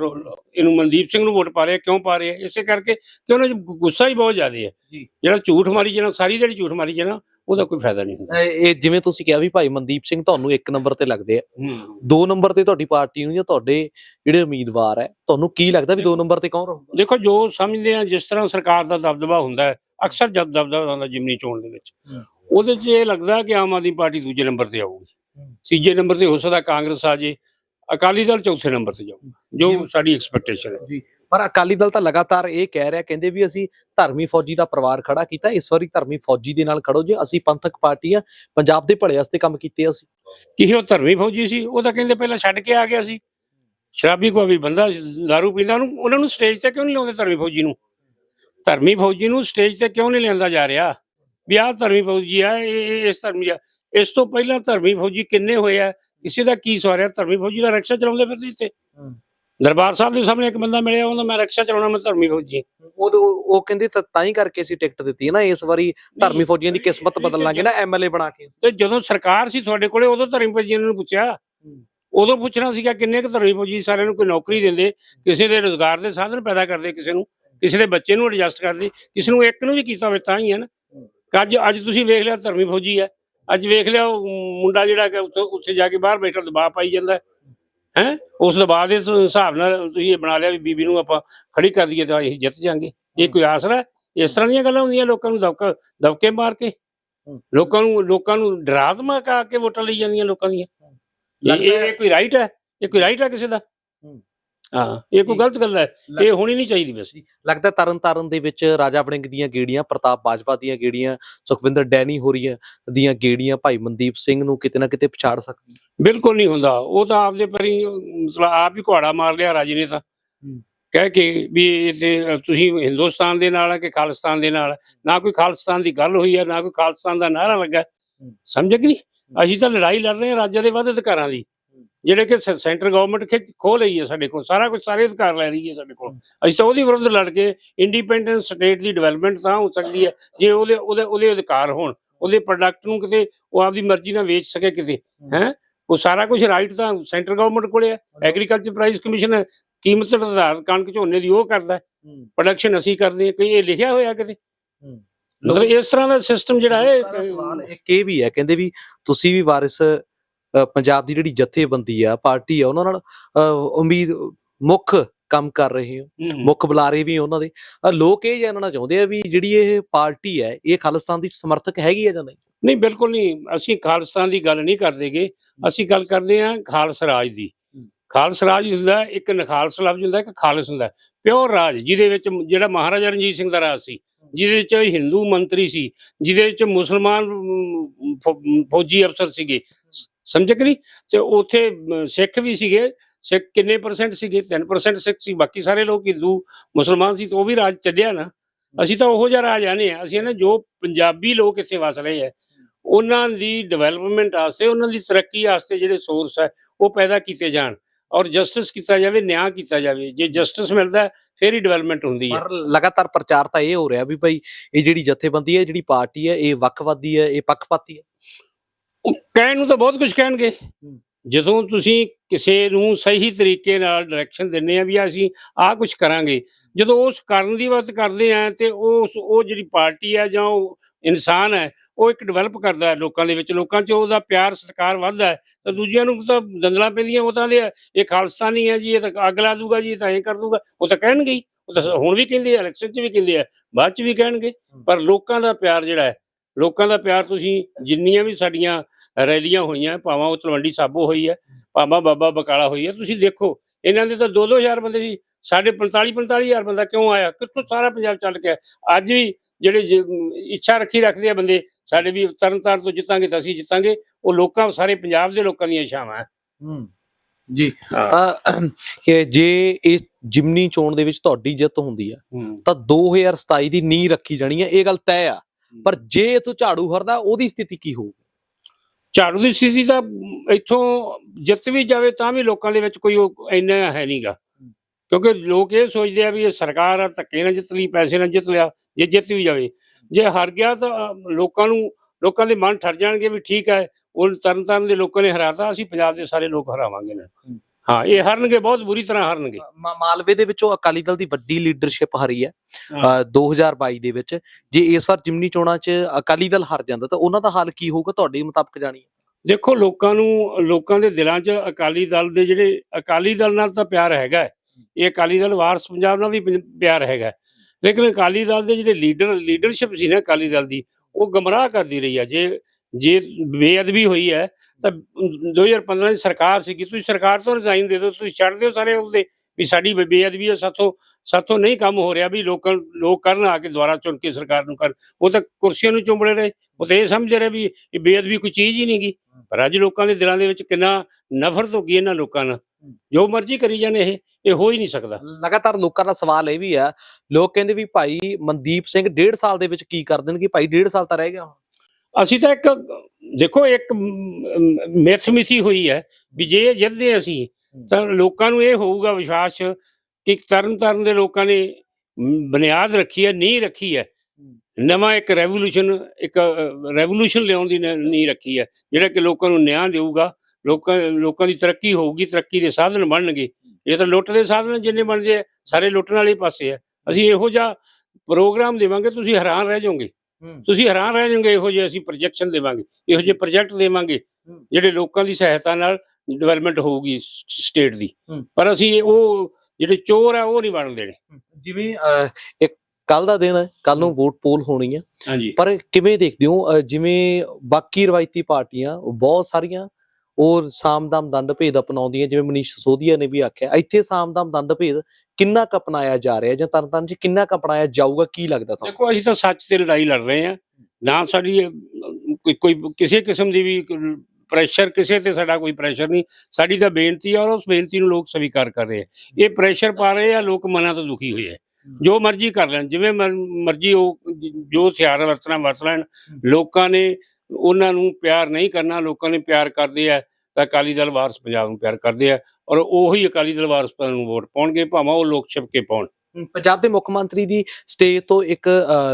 ਇਹਨੂੰ ਮਨਦੀਪ ਸਿੰਘ ਨੂੰ ਵੋਟ ਪਾ ਰਹੇ ਆ ਕਿਉਂ ਪਾ ਰਹੇ ਆ? ਇਸੇ ਕਰਕੇ ਕਿ ਉਹਨਾਂ 'ਚ ਗੁੱਸਾ ਹੀ ਬਹੁਤ ਜ਼ਿਆਦਾ ਹੈ। ਜਿਹੜਾ ਝੂਠ ਮਾਰੀ ਜਾਣਾ ਸਾਰੀ ਜਿਹੜੀ ਝੂਠ ਮਾਰੀ ਜਾਣਾ ਉਹਦਾ ਕੋਈ ਫਾਇਦਾ ਨਹੀਂ ਹੁੰਦਾ। ਇਹ ਜਿਵੇਂ ਤੁਸੀਂ ਕਿਹਾ ਵੀ ਭਾਈ ਮਨਦੀਪ ਸਿੰਘ ਤੁਹਾਨੂੰ ਇੱਕ ਨੰਬਰ ਤੇ ਲੱਗਦੇ ਆ। ਦੋ ਨੰਬਰ ਤੇ ਤੁਹਾਡੀ ਪਾਰਟੀ ਨੂੰ ਜਾਂ ਤੁਹਾਡੇ ਜਿਹੜੇ ਉਮੀਦਵਾਰ ਹੈ ਤੁਹਾਨੂੰ ਕੀ ਲੱਗਦਾ ਵੀ ਦੋ ਨੰਬਰ ਤੇ ਕੌਣ ਰਹੂਗਾ? ਦੇਖੋ ਜੋ ਸਮਝਦੇ ਆ ਜਿਸ ਤਰ੍ਹਾਂ ਸਰਕਾਰ ਦਾ ਦਬਦਬਾ ਹੁੰਦਾ ਹੈ ਅਕਸਰ ਜਦ ਦਬਦਬਾ ਹੁੰਦਾ ਜਿਮਨੀ ਚੋਣ ਦੇ ਵਿੱਚ। ਉਹਦੇ 'ਚ ਇਹ ਲੱਗਦਾ ਕਿ ਆਮ ਆਦਮੀ ਪਾਰਟੀ ਦੂਜੇ ਨੰਬਰ ਤੇ ਆਊਗੀ। ਤੀਜੇ ਨੰਬਰ ਤੇ ਹੋ ਸਕਦਾ ਕਾਂਗਰਸ ਆ ਜੇ ਅਕਾਲੀ ਦਲ ਚੌਥੇ ਨੰਬਰ ਤੇ ਜਾਊਗਾ ਜੋ। ਸਾਡੀ ਐਕਸਪੈਕਟੇਸ਼ਨ ਹੈ। ਪਰ ਅਕਾਲੀ ਦਲ ਤਾਂ ਲਗਾਤਾਰ ਇਹ ਕਹਿ ਰਿਹਾ ਕਹਿੰਦੇ ਵੀ ਅਸੀਂ ਧਰਮੀ ਫੌਜੀ ਦਾ ਪਰਿਵਾਰ ਖੜਾ ਕੀਤਾ ਇਸ ਵਾਰੀ ਧਰਮੀ ਫੌਜੀ ਦੇ ਨਾਲ ਖੜੋ ਜੇ ਅਸੀਂ ਪੰਥਕ ਪਾਰਟੀ ਆ ਪੰਜਾਬ ਦੇ ਭਲੇ ਵਾਸਤੇ ਕੰਮ ਕੀਤੇ ਅਸੀਂ। ਕਿ ਉਹ ਧਰਮੀ ਫੌਜੀ ਸੀ ਉਹ ਤਾਂ ਕਹਿੰਦੇ ਪਹਿਲਾਂ ਛੱਡ ਕੇ ਆ ਗਿਆ ਸੀ। ਸ਼ਰਾਬੀ ਕੋਈ ਵੀ ਬੰਦਾ दारू ਪੀਂਦਾ ਉਹਨੂੰ ਉਹਨਾਂ ਨੂੰ ਸਟੇਜ ਤੇ ਕਿਉਂ ਨਹੀਂ ਲਾਉਂਦੇ ਧਰਮੀ ਫੌਜੀ ਨੂੰ? ਧਰਮੀ ਫੌਜੀ ਨੂੰ ਸਟੇਜ ਤੇ ਕਿਉਂ ਨਹੀਂ ਲਿਆਂਦਾ ਜਾ ਰਿਹਾ? ਵੀ ਆਹ ਧਰਮੀ ਫੌਜੀ ਆ ਇਹ ਇਸ ਧਰਮੀ ਆ। ਇਸ ਤੋਂ ਪਹਿਲਾਂ ਧਰਮੀ ਫੌਜੀ ਕਿੰਨੇ ਹੋਏ ਆ? ਕਿਸੇ ਦਾ ਕੀ ਸਵਾਰਿਆ ਧਰਮੀ ਫੌਜੀ ਦਾ ਰਕਸ਼ਾ ਚਲਾਉਂਦੇ ਫਿਰਦੇ ਇੱਥੇ। ਦਰਬਾਰ ਸਾਹਿਬ ਦੇ ਸਾਹਮਣੇ ਇੱਕ ਬੰਦਾ ਮਿਲਿਆ ਉਹਦਾ ਮੈਂ ਰਕਸ਼ਾ ਚਲਾਉਣਾ ਮੈਂ ਧਰਮੀ ਫੌਜੀ। ਉਹ ਉਹ ਕਹਿੰਦੇ ਤਾਂ ਹੀ ਕਰਕੇ ਅਸੀਂ ਟਿਕਟ ਦਿੱਤੀ ਨਾ ਇਸ ਵਾਰੀ ਧਰਮੀ ਫੌਜੀਆਂ ਦੀ ਕਿਸਮਤ ਬਦਲ ਲਾਂਗੇ ਨਾ ਐਮਐਲਏ ਬਣਾ ਕੇ। ਤੇ ਜਦੋਂ ਸਰਕਾਰ ਸੀ ਤੁਹਾਡੇ ਕੋਲੇ ਉਦੋਂ ਧਰਮੀ ਫੌਜੀਆਂ ਨੂੰ ਪੁੱਛਿਆ। ਉਦੋਂ ਪੁੱਛਣਾ ਸੀਗਾ ਕਿੰਨੇ ਕੁ ਧਰਮੀ ਫੌਜੀ ਸਾਰਿਆਂ ਨੂੰ ਕੋਈ ਨੌਕਰੀ ਦਿੰਦੇ? ਕਿਸੇ ਦੇ ਰੋਜ਼ਗਾਰ ਦੇ ਸਾਧਨ ਪੈਦਾ ਕਰਦੇ ਕਿਸੇ ਨੂੰ। ਕਿਸੇ ਦੇ ਬੱਚੇ ਨੂੰ ਐਡਜਸਟ ਕਰਦੇ। ਕਿਸੇ ਨੂੰ ਇੱਕ ਨੂੰ ਵੀ ਕੀਤਾ ਹੋਵੇ ਤਾਂ ਹੀ ਹੈ ਨਾ। ਅੱਜ ਅੱਜ ਤੁਸੀਂ ਵੇਖ ਲਿਆ ਧਰਮੀ ਫੌਜੀ ਹੈ। ਅੱਜ ਵੇਖ ਲਿਆ ਉਹ ਮੁੰਡਾ ਜਿਹੜਾ ਕਿ ਉੱਥੇ ਉੱਥੇ ਜਾ ਕੇ ਬਾਹਰ ਬੈਠਾ ਦਬਾਅ ਪਾਈ ਜਾਂਦਾ ਹੈ। ਉਸ ਦਬਾਅ ਦੇ ਹਿਸਾਬ ਨਾਲ ਤੁਸੀਂ ਇਹ ਬਣਾ ਲਿਆ ਵੀ ਬੀਬੀ ਨੂੰ ਆਪਾਂ ਖੜੀ ਕਰ ਦਈਏ ਤਾਂ ਅਸੀਂ ਜਿੱਤ ਜਾਾਂਗੇ। ਇਹ ਕੋਈ ਆਸਰਾ? ਇਸ ਤਰ੍ਹਾਂ ਦੀਆਂ ਗੱਲਾਂ ਹੁੰਦੀਆਂ ਲੋਕਾਂ ਨੂੰ ਦਬਕਾ ਦਬਕੇ ਮਾਰ ਕੇ। ਲੋਕਾਂ ਨੂੰ ਲੋਕਾਂ ਨੂੰ ਡਰਾ ਧਮਕਾ ਕੇ ਵੋਟਾਂ ਲਈ ਜਾਂਦੀਆਂ ਲੋਕਾਂ ਦੀਆਂ। ਇਹ ਕੋਈ ਰਾਈਟ ਹੈ? ਇਹ ਕੋਈ ਰਾਈਟ ਹੈ ਕਿਸੇ ਦਾ? ਹੂੰ। ਇਹ ਕੋਈ ਗਲਤ ਗੱਲ ਹੈ ਇਹ ਹੋਣੀ ਨਹੀਂ ਚਾਹੀਦੀ ਵੈਸੇ। ਲੱਗਦਾ ਤਰਨ ਤਾਰਨ ਦੇ ਵਿੱਚ ਰਾਜਾ ਵੜਿੰਗ ਦੀਆਂ ਗੇੜੀਆਂ ਪ੍ਰਤਾਪ ਬਾਜਵਾ ਦੀਆਂ ਗੇੜੀਆਂ ਸੁਖਵਿੰਦਰ ਡੈਨੀ ਹੋਰੀਆਂ ਦੀਆਂ ਗੇੜੀਆਂ ਭਾਈ ਮਨਦੀਪ ਸਿੰਘ ਨੂੰ ਕਿਤੇ ਨਾ ਕਿਤੇ ਪਛਾੜ ਸਕਦੀ ਬਿਲਕੁਲ ਨਹੀਂ ਹੁੰਦਾ ਉਹ ਤਾਂ ਆਪਦੇ ਪਰੀ ਆਪ ਹੀ ਘੋੜਾ ਮਾਰ ਲਿਆ ਰਾਜੀ ਨੇ ਤਾਂ। ਕਹਿ ਕੇ ਵੀ ਇਹ ਤੁਸੀਂ ਹਿੰਦੁਸਤਾਨ ਦੇ ਨਾਲ ਹੈ ਕਿ ਖਾਲਿਸਤਾਨ ਦੇ ਨਾਲ। ਨਾ ਕੋਈ ਖਾਲਿਸਤਾਨ ਦੀ ਗੱਲ ਹੋਈ ਹੈ ਨਾ ਕੋਈ ਖਾਲਿਸਤਾਨ ਦਾ ਨਾਰਾ ਲੱਗਾ। ਸਮਝ ਨਹੀਂ ਅਸੀਂ ਤਾਂ ਲੜਾਈ ਲੜ ਰਹੇ ਹਾਂ ਰਾਜਾਂ ਦੇ ਵੱਧ ਅਧਿਕਾਰਾਂ ਦੀ। ਜਿਹੜੇ ਕਿ ਸੈਂਟਰ ਗਵਰਨਮੈਂਟ ਖਿੱਚ ਖੋਹ ਲਈ ਹੈ ਸਾਡੇ ਕੋਲ ਸਾਰਾ ਕੁਝ ਸਾਰੇ ਅਧਿਕਾਰ ਲੈ ਰਹੀ ਹੈ ਸਾਡੇ ਕੋਲ। ਅਸੀਂ ਤਾਂ ਉਹਦੀ ਵਿਰੁੱਧ ਲੜ ਕੇ ਇੰਡੀਪੈਂਡੈਂਟ ਸਟੇਟ ਦੀ ਡਿਵੈਲਪਮੈਂਟ ਤਾਂ ਹੋ ਸਕਦੀ ਹੈ ਜੇ ਉਹਦੇ ਉਹਦੇ ਉਹਦੇ ਅਧਿਕਾਰ ਹੋਣ ਉਹਦੇ ਪ੍ਰੋਡਕਟ ਨੂੰ ਕਿਤੇ ਉਹ ਆਪਦੀ ਮਰਜ਼ੀ ਨਾਲ ਵੇਚ ਸਕੇ ਕਿਤੇ ਹੈ। ਉਹ ਸਾਰਾ ਕੁਝ ਰਾਈਟ ਤਾਂ ਸੈਂਟਰ ਗਵਰਨਮੈਂਟ ਕੋਲੇ ਹੈ। ਐਗਰੀਕਲਚਰ ਪ੍ਰਾਈਸ ਕਮਿਸ਼ਨ ਹੈ। ਕੀਮਤ ਦੇ ਆਧਾਰ ਕਣਕ ਝੋਨੇ ਦੀ ਉਹ ਕਰਦਾ ਪ੍ਰੋਡਕਸ਼ਨ ਅਸੀਂ ਕਰਦੇ ਹਾਂ ਕੋਈ ਇਹ ਲਿਖਿਆ ਹੋਇਆ ਕਿਤੇ? ਮਤਲਬ ਇਸ ਤਰ੍ਹਾਂ ਦਾ ਸਿਸਟਮ ਜਿਹੜਾ ਹੈ ਸਵਾਲ ਇੱਕ ਇਹ ਵੀ ਹੈ ਕਹਿੰਦੇ ਵੀ ਤੁਸੀਂ ਵੀ ਵਾਰਿਸ ਪੰਜਾਬ ਦੀ ਜਿਹੜੀ ਜਥੇਬੰਦੀ ਆ ਪਾਰਟੀ ਆ ਉਹਨਾਂ ਨਾਲ ਉਮੀਦ ਮੁੱਖ ਕੰਮ ਕਰ ਰਹੇ ਹੋ ਮੁੱਖ ਬੁਲਾਰੇ ਵੀ ਉਹਨਾਂ ਦੇ। ਲੋਕ ਇਹ ਜਾਣਨਾ ਚਾਹੁੰਦੇ ਆ ਵੀ ਜਿਹੜੀ ਇਹ ਪਾਰਟੀ ਹੈ ਇਹ ਖਾਲਿਸਤਾਨ ਦੀ ਸਮਰਥਕ ਹੈਗੀ ਹੈ ਜਾਂ ਨਹੀਂ? ਨਹੀਂ ਬਿਲਕੁਲ ਨਹੀਂ। ਅਸੀਂ ਖਾਲਿਸਤਾਨ ਦੀ ਗੱਲ ਨਹੀਂ ਕਰਦੇਗੇ ਅਸੀਂ ਗੱਲ ਕਰਦੇ ਹਾਂ ਖਾਲਸ ਰਾਜ ਦੀ। ਖਾਲਸ ਰਾਜ ਹੁੰਦਾ ਇੱਕ ਨਖਾਲਸ ਲਫ਼ਜ਼ ਹੁੰਦਾ ਇੱਕ ਖਾਲਸ ਹੁੰਦਾ। ਪਿਓਰ ਰਾਜ ਜਿਹਦੇ ਵਿੱਚ ਜਿਹੜਾ ਮਹਾਰਾਜਾ ਰਣਜੀਤ ਸਿੰਘ ਦਾ ਰਾਜ ਸੀ ਜਿਹਦੇ ਵਿੱਚ ਹਿੰਦੂ ਮੰਤਰੀ ਸੀ ਜਿਹਦੇ ਵਿੱਚ ਮੁਸਲਮਾਨ ਫੌਜੀ ਅਫਸਰ ਸੀਗੇ ਸਮਝ ਕਿ ਨਹੀਂ? ਤੇ ਉੱਥੇ ਸਿੱਖ ਵੀ ਸੀਗੇ, ਸਿੱਖ ਕਿੰਨੇ ਪਰਸੈਂਟ ਸੀਗੇ? 3% ਸਿੱਖ ਸੀ, ਬਾਕੀ ਸਾਰੇ ਲੋਕ ਹਿੰਦੂ, ਮੁਸਲਮਾਨ ਸੀ, ਤੇ ਉਹ ਵੀ ਰਾਜ ਚੱਲਿਆ ਨਾ। ਅਸੀਂ ਤਾਂ ਉਹੋ ਜਿਹਾ ਰਾਜ ਆਨੇ ਆ। ਅਸੀਂ ਨਾ ਜੋ ਪੰਜਾਬੀ ਲੋਕ ਇੱਥੇ ਵਸ ਰਹੇ ਆ, ਉਹਨਾਂ ਦੀ ਡਿਵੈਲਪਮੈਂਟ ਵਾਸਤੇ, ਉਹਨਾਂ ਦੀ ਤਰੱਕੀ ਵਾਸਤੇ ਜਿਹੜੇ ਸੋਰਸ ਹੈ ਉਹ ਪੈਦਾ ਕੀਤੇ ਜਾਣ ਔਰ ਜਸਟਿਸ ਕੀਤਾ ਜਾਵੇ, ਨਿਆਂ ਕੀਤਾ ਜਾਵੇ। ਜੇ ਜਸਟਿਸ ਮਿਲਦਾ, ਫਿਰ ਹੀ ਡਿਵੈਲਪਮੈਂਟ ਹੁੰਦੀ ਹੈ ਪਰ ਲਗਾਤਾਰ ਪ੍ਰਚਾਰ ਤਾਂ ਇਹ ਹੋ ਰਿਹਾ ਵੀ ਭਾਈ ਇਹ ਜਿਹੜੀ ਜਥੇਬੰਦੀ ਹੈ, ਜਿਹੜੀ ਪਾਰਟੀ ਹੈ, ਇਹ ਵੱਖਵਾਦੀ ਹੈ, ਇਹ ਪੱਖਪਾਤੀ ਹੈ। ਉਹ ਕਹਿਣ ਨੂੰ ਤਾਂ ਬਹੁਤ ਕੁਝ ਕਹਿਣਗੇ। ਜਦੋਂ ਤੁਸੀਂ ਕਿਸੇ ਨੂੰ ਸਹੀ ਤਰੀਕੇ ਨਾਲ ਡਾਇਰੈਕਸ਼ਨ ਦਿੰਦੇ ਆ ਵੀ ਅਸੀਂ ਆਹ ਕੁਝ ਕਰਾਂਗੇ ਜਦੋਂ ਉਸ ਕਰਨ ਦੀ ਬਾਤ ਕਰਦੇ ਆ ਤੇ ਉਹ ਉਹ ਜਿਹੜੀ ਪਾਰਟੀ ਹੈ ਜਾਂ ਉਹ ਇਨਸਾਨ ਹੈ ਉਹ ਇੱਕ ਡਿਵੈਲਪ ਕਰਦਾ ਹੈ ਲੋਕਾਂ ਦੇ ਵਿੱਚ ਲੋਕਾਂ 'ਚ ਉਹਦਾ ਪਿਆਰ ਸਤਿਕਾਰ ਵੱਧਦਾ ਹੈ ਤਾਂ ਦੂਜਿਆਂ ਨੂੰ ਤਾਂ ਦੰਦਲਾਂ ਪੈਂਦੀਆਂ ਉਹ ਤਾਂ ਲਿਆ ਇਹ ਖਾਲਸਤਾਨੀ ਹੈ ਜੀ ਇਹ ਤਾਂ ਅੱਗ ਲਾ ਦੂਗਾ ਜੀ ਇਹ ਤਾਂ ਐਂ ਕਰ ਦੂਗਾ ਉਹ ਤਾਂ ਕਹਿਣਗੇ ਉਹ ਤਾਂ ਹੁਣ ਵੀ ਕਹਿੰਦੇ ਆ ਇਲੈਕਸ਼ਨ 'ਚ ਵੀ ਕਹਿੰਦੇ ਆ ਬਾਅਦ 'ਚ ਵੀ ਕਹਿਣਗੇ ਪਰ ਲੋਕਾਂ ਦਾ ਪਿਆਰ ਜਿਹੜਾ ਹੈ ਲੋਕਾਂ ਦਾ ਪਿਆਰ ਤੁਸੀਂ ਜਿੰਨੀਆਂ ਵੀ ਸਾਡੀਆਂ ਰੈਲੀਆਂ ਹੋਈਆਂ ਭਾਵੇਂ ਉਹ ਤਲਵੰਡੀ ਸਾਬੋ ਹੋਈ ਹੈ ਭਾਵੇਂ ਬਾਬਾ ਬਕਾਲਾ ਹੋਈ ਹੈ ਤੁਸੀਂ ਦੇਖੋ ਇਹਨਾਂ ਦੇ ਤਾਂ 2-2000 ਬੰਦੇ ਸੀ ਸਾਡੇ 45-45000 ਬੰਦਾ ਕਿਉਂ ਆਇਆ? ਕਿੱਥੋਂ ਸਾਰਾ ਪੰਜਾਬ ਚੱਲ ਗਿਆ? ਅੱਜ ਵੀ ਜਿਹੜੇ ਜ- ਇੱਛਾ ਰੱਖੀ ਰੱਖਦੇ ਆ ਬੰਦੇ ਸਾਡੇ ਵੀ ਤਰਨਤਾਰਨ ਤੋਂ ਜਿੱਤਾਂਗੇ ਤਾਂ ਅਸੀਂ ਜਿੱਤਾਂਗੇ ਉਹ ਲੋਕਾਂ ਸਾਰੇ ਪੰਜਾਬ ਦੇ ਲੋਕਾਂ ਦੀਆਂ ਇੱਛਾਵਾਂ ਹੈ। ਜੀ। ਹਾਂ। ਤਾਂ ਕਿ ਜੇ ਇਹ ਜਿਮਨੀ ਚੋਣ ਦੇ ਵਿੱਚ ਤੁਹਾਡੀ ਜਿੱਤ ਹੁੰਦੀ ਆ ਤਾਂ 2027 ਦੀ ਨੀਂਹ ਰੱਖੀ ਜਾਣੀ ਹੈ ਇਹ ਗੱਲ ਤੈਅ ਆ। ਪਰ ਜੇ ਇਥੋਂ ਝਾੜੂ ਹਰਦਾ ਉਹਦੀ ਸਥਿਤੀ ਕੀ ਹੋਊ ਝਾੜੂ ਦੀ ਸਥਿਤੀ ਤਾਂ ਇੱਥੋਂ ਜਿੱਤ ਵੀ ਜਾਵੇ ਤਾਂ ਵੀ ਲੋਕਾਂ ਦੇ ਵਿੱਚ ਕੋਈ ਇੰਨਾ ਹੈ ਨਹੀਂਗਾ। ਕਿਉਂਕਿ ਲੋਕ ਇਹ ਸੋਚਦੇ ਆ ਵੀ ਇਹ ਸਰਕਾਰ ਆ ਧੱਕੇ ਨਾਲ ਜਿੱਤ ਲਈ ਪੈਸੇ ਨਾਲ ਜਿੱਤ ਲਿਆ ਜੇ ਜਿੱਤ ਵੀ ਜਾਵੇ। ਜੇ ਹਾਰ ਗਿਆ ਤਾਂ ਲੋਕਾਂ ਨੂੰ ਲੋਕਾਂ ਦੇ ਮਨ ਠਰ ਜਾਣਗੇ ਵੀ ਠੀਕ ਹੈ ਉਹ ਤਰਨਤਾਰਨ ਦੇ ਲੋਕਾਂ ਨੇ ਹਰਾਤਾ ਅਸੀਂ ਪੰਜਾਬ ਦੇ ਸਾਰੇ ਲੋਕ ਹਰਾਵਾਂਗੇ ਨਾ। ਹੂੰ। ਇਹ ਹਾਰਨਗੇ ਬਹੁਤ ਬੁਰੀ ਤਰ੍ਹਾਂ ਹਾਰਨਗੇ ਮਾ- ਮਾਲਵੇ ਦੇ ਵਿੱਚੋਂ ਅਕਾਲੀ ਦਲ ਦੀ ਵੱਡੀ ਲੀਡਰਸ਼ਿਪ ਹਰੀ ਹੈ ਹਾਂ। ਅ, 2022 ਦੇ ਵਿੱਚ ਜੇ ਇਸ ਵਾਰ ਜਿਮਨੀ ਚੋਣਾਂ 'ਚ ਅਕਾਲੀ ਦਲ ਹਾਰ ਜਾਂਦਾ ਤਾਂ ਉਹਨਾਂ ਦਾ ਹਾਲ ਕੀ ਹੋਊਗਾ ਤੁਹਾਡੇ ਮੁਤਾਬਕ ਜਾਣੀ ਹੈ ਦੇਖੋ ਲੋਕਾਂ ਨੂੰ ਲੋਕਾਂ ਦੇ ਦਿਲਾਂ 'ਚ ਅਕਾਲੀ ਦਲ ਦੇ ਜਿਹੜੇ ਅਕਾਲੀ ਦਲ ਨਾਲ ਤਾਂ ਪਿਆਰ ਹੈਗਾ ਹੈ। ਇਹ ਅਕਾਲੀ ਦਲ ਵਾਰਸ ਪੰਜਾਬ ਨਾਲ ਵੀ ਪਿ- ਪਿਆਰ ਹੈਗਾ ਹੈ। ਲੇਕਿਨ ਅਕਾਲੀ ਦਲ ਦੇ ਜਿਹੜੇ ਲੀਡਰ ਲੀਡਰਸ਼ਿਪ ਸੀ ਨਾ ਅਕਾਲੀ ਦਲ ਦੀ ਉਹ ਗਮਰਾਹ ਕਰਦੀ ਰਹੀ ਹੈ ਜੇ ਜੇ ਬੇਅਦਬੀ ਹੋਈ ਹੈ ਤਾਂ 2015 ਦੀ ਸਰਕਾਰ ਸੀਗੀ ਤੁਸੀਂ ਸਰਕਾਰ ਤੋਂ ਰਿਜ਼ਾਈਨ ਦੇ ਦਿਓ ਤੁਸੀਂ ਛੱਡ ਦਿਓ ਸਾਰੇ ਉਹਦੇ ਵੀ ਸਾਡੀ ਬੇਅਦਬੀ ਹੈ ਸਾਥੋਂ ਸਾਥੋਂ ਨਹੀਂ ਕੰਮ ਹੋ ਰਿਹਾ ਵੀ ਲੋਕਾਂ ਲੋਕ ਕਰਨ ਆ ਕੇ ਦੁਬਾਰਾ ਚੁਣ ਕੇ ਸਰਕਾਰ ਨੂੰ ਕਰਨ। ਉਹ ਤਾਂ ਕੁਰਸੀਆਂ ਨੂੰ ਚੁੰਬੜੇ ਰਹੇ ਉਹ ਤਾਂ ਇਹ ਸਮਝ ਰਹੇ ਵੀ ਇਹ ਬੇਅਦਬੀ ਕੋਈ ਚੀਜ਼ ਹੀ ਨਹੀਂਗੀ। ਪਰ ਅੱਜ ਲੋਕਾਂ ਦੇ ਦਿਲਾਂ ਦੇ ਵਿੱਚ ਕਿੰਨਾ ਨਫ਼ਰਤ ਹੋ ਗਈ ਇਹਨਾਂ ਲੋਕਾਂ ਨਾਲ। ਜੋ ਮਰਜ਼ੀ ਕਰੀ ਜਾਣ ਇਹ ਇਹ ਹੋ ਹੀ ਨਹੀਂ ਸਕਦਾ। ਲਗਾਤਾਰ ਲੋਕਾਂ ਦਾ ਸਵਾਲ ਇਹ ਵੀ ਆ ਲੋਕ ਕਹਿੰਦੇ ਵੀ ਭਾਈ ਮਨਦੀਪ ਸਿੰਘ ਡੇਢ ਸਾਲ ਦੇ ਵਿੱਚ ਕੀ ਕਰ ਦੇਣਗੇ? ਭਾਈ ਡੇਢ ਸਾਲ ਤਾਂ ਰਹਿ ਗਿਆ ਹੁਣ। ਅਸੀਂ ਤਾਂ ਇੱਕ ਦੇਖੋ ਇੱਕ ਮਿਥੀ ਹੋਈ ਹੈ ਵੀ ਜੇ ਜਿੱਤਦੇ ਅਸੀਂ ਤਾਂ ਲੋਕਾਂ ਨੂੰ ਇਹ ਹੋਊਗਾ ਵਿਸ਼ਵਾਸ ਕਿ ਤਰਨ ਤਾਰਨ ਦੇ ਲੋਕਾਂ ਨੇ ਬੁਨਿਆਦ ਰੱਖੀ ਹੈ ਨਹੀਂ ਰੱਖੀ ਹੈ। ਨਵਾਂ ਇੱਕ ਰੈਵੋਲੂਸ਼ਨ ਇੱਕ ਰੈਵੋਲੂਸ਼ਨ ਲਿਆਉਣ ਦੀ ਨੀਂਹ ਰੱਖੀ ਹੈ ਜਿਹੜਾ ਕਿ ਲੋਕਾਂ ਨੂੰ ਨਿਆਂ ਦੇਊਗਾ। ਲੋਕਾਂ ਲੋਕਾਂ ਦੀ ਤਰੱਕੀ ਹੋਊਗੀ ਤਰੱਕੀ ਦੇ ਸਾਧਨ ਬਣਨਗੇ। ਇਹ ਤਾਂ ਲੁੱਟ ਦੇ ਸਾਧਨ ਜਿੰਨੇ ਬਣਦੇ ਸਾਰੇ ਲੁੱਟਣ ਵਾਲੇ ਪਾਸੇ ਆ। ਅਸੀਂ ਇਹੋ ਜਿਹਾ ਪ੍ਰੋਗਰਾਮ ਦੇਵਾਂਗੇ ਤੁਸੀਂ ਹੈਰਾਨ ਰਹਿ ਜਾਓਗੇ। ਤੁਸੀਂ ਹੈਰਾਨ ਰਹਿ ਜਾਓਗੇ ਇਹੋ ਜਿਹੇ ਅਸੀਂ ਪ੍ਰੋਜੈਕਸ਼ਨ ਦੇਵਾਂਗੇ ਇਹੋ ਜਿਹੇ ਪ੍ਰੋਜੈਕਟ ਦੇਵਾਂਗੇ। ਜਿਹੜੇ ਲੋਕਾਂ ਦੀ ਸਹਾਇਤਾ ਨਾਲ ਡਿਵੈਲਪਮੈਂਟ ਹੋਊਗੀ ਸਟੇਟ ਦੀ। ਪਰ ਅਸੀਂ ਉਹ ਜਿਹੜੇ ਚੋਰ ਆ ਉਹ ਨਹੀਂ ਬਣ ਦੇਣੇ। ਜਿਵੇਂ ਇੱਕ ਕੱਲ ਦਾ ਦਿਨ ਹੈ ਕੱਲ ਨੂੰ ਵੋਟ ਪੋਲ ਹੋਣੀ ਹੈ ਪਰ ਕਿਵੇਂ ਦੇਖਦੇ ਹੋ ਜਿਵੇਂ ਬਾਕੀ ਰਵਾਇਤੀ ਪਾਰਟੀਆਂ ਉਹ ਬਹੁਤ ਸਾਰੀਆਂ ਉਹ ਸਾਮਦਾਮ ਦੰਡ ਭੇਦ ਅਪਣਾਉਂਦੀਆਂ ਜਿਵੇਂ ਮਨੀਸ਼ ਸੋਧੀਆ ਨੇ ਵੀ ਆਖਿਆ ਇੱਥੇ ਸਾਮਦਾਮ ਦੰਡ ਭੇਦ ਕਿੰਨਾ ਕੁ ਅਪਣਾਇਆ ਜਾ ਰਿਹਾ ਜਾਂ ਤਰਨਤਾਰਨ 'ਚ ਕਿੰਨਾ ਕੁ ਅਪਣਾਇਆ ਜਾਊਗਾ ਕੀ ਲੱਗਦਾ ਤੁਹਾਨੂੰ? ਦੇਖੋ ਅਸੀਂ ਤਾਂ ਸੱਚ ਤੇ ਲੜਾਈ ਲੜ ਰਹੇ ਹਾਂ। ਨਾ ਸਾਡੀ ਇਹ, ਕੋਈ ਕੋਈ ਕਿਸੇ ਕਿਸਮ ਦੀ ਵੀ ਪ੍ਰੈਸ਼ਰ ਕਿਸੇ ਤੇ ਸਾਡਾ ਕੋਈ ਪ੍ਰੈਸ਼ਰ ਨਹੀਂ। ਸਾਡੀ ਤਾਂ ਬੇਨਤੀ ਹੈ ਔਰ ਉਸ ਬੇਨਤੀ ਨੂੰ ਲੋਕ ਸਵੀਕਾਰ ਕਰ ਰਹੇ ਇਹ ਪ੍ਰੈਸ਼ਰ ਪਾ ਰਹੇ ਆ ਲੋਕ ਮਨਾਂ ਤੋਂ ਦੁਖੀ ਹੋਏ ਆ। ਜੋ ਮਰਜ਼ੀ ਕਰ ਲੈਣ ਜਿਵੇਂ ਮਰਜ਼ੀ ਉਹ ਜੋ ਹਥਿਆਰ ਵਰਤਣਾ ਵਰਤ ਲੈਣ। ਲੋਕਾਂ ਨੇ ਉਹਨਾਂ ਨੂੰ ਪਿਆਰ ਨਹੀਂ ਕਰਨਾ ਲੋਕਾਂ ਨੇ ਪਿਆਰ ਕਰਦੇ ਆ ਤਾਂ ਅਕਾਲੀ ਦਲ ਵਾਰਸ ਪੰਜਾਬ ਨੂੰ ਪਿਆਰ ਕਰਦੇ ਆ। ਔਰ ਉਹੀ ਅਕਾਲੀ ਦਲ ਵਾਰਸ ਨੂੰ ਵੋਟ ਪਾਉਣਗੇ ਭਾਵੇਂ ਉਹ ਲੋਕ ਛਿਪ ਕੇ ਪਾਉਣ। ਪੰਜਾਬ ਦੇ ਮੁੱਖ ਮੰਤਰੀ ਦੀ ਸਟੇਜ ਤੋਂ ਇੱਕ